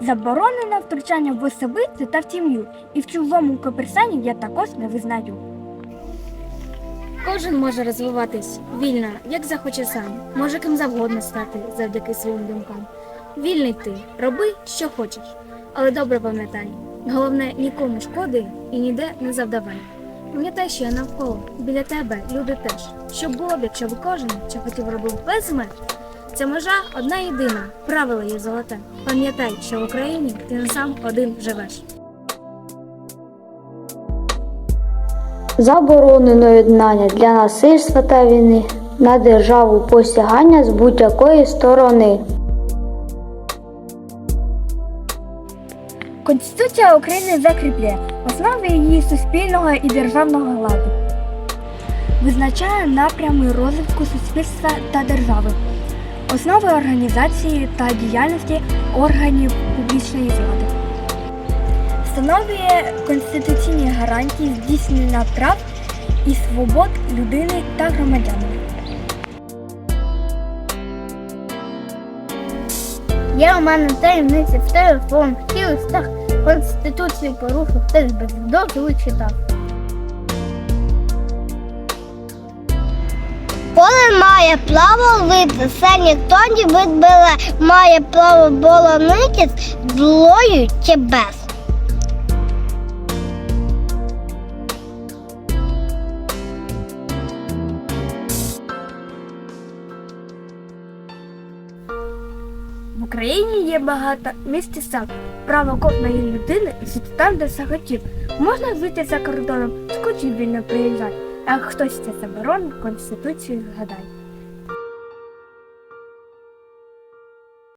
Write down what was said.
Заборонено втручання в особисте та в сім'ю, і в чужому коперсані я також не визнаю. Кожен може розвиватись вільно, як захоче сам, може ким завгодно стати завдяки своїм думкам. Вільний ти, роби, що хочеш, але добре пам'ятай, головне нікому шкоди і ніде не завдавай. Пам'ятай, що я навколо, біля тебе люди теж. Що було б, якщо б кожен, що хотів робив без меж? Ця межа одна єдина, правило є золоте. Пам'ятай, що в Україні ти не сам один живеш. Заборонено єднання для насильства та війни на державу посягання з будь-якої сторони. Конституція України закріплює основи її суспільного і державного ладу, визначає напрями розвитку суспільства та держави, основи організації та діяльності органів публічної влади, встановлює конституційні гарантії здійснення прав і свобод людини та громадянина. Є у мене таємниці в телефон, в листах, Конституцію порушив, теж без дозволу читав. Поле має право лити, це ніхто не відбере, має право болонитись злою чи без. В Україні є багато місць і сел. Право кожної людини жити там, де захотів. Можна жити за кордоном, скочив вільно приїжджати. А хтось це заборонив, Конституцію згадай.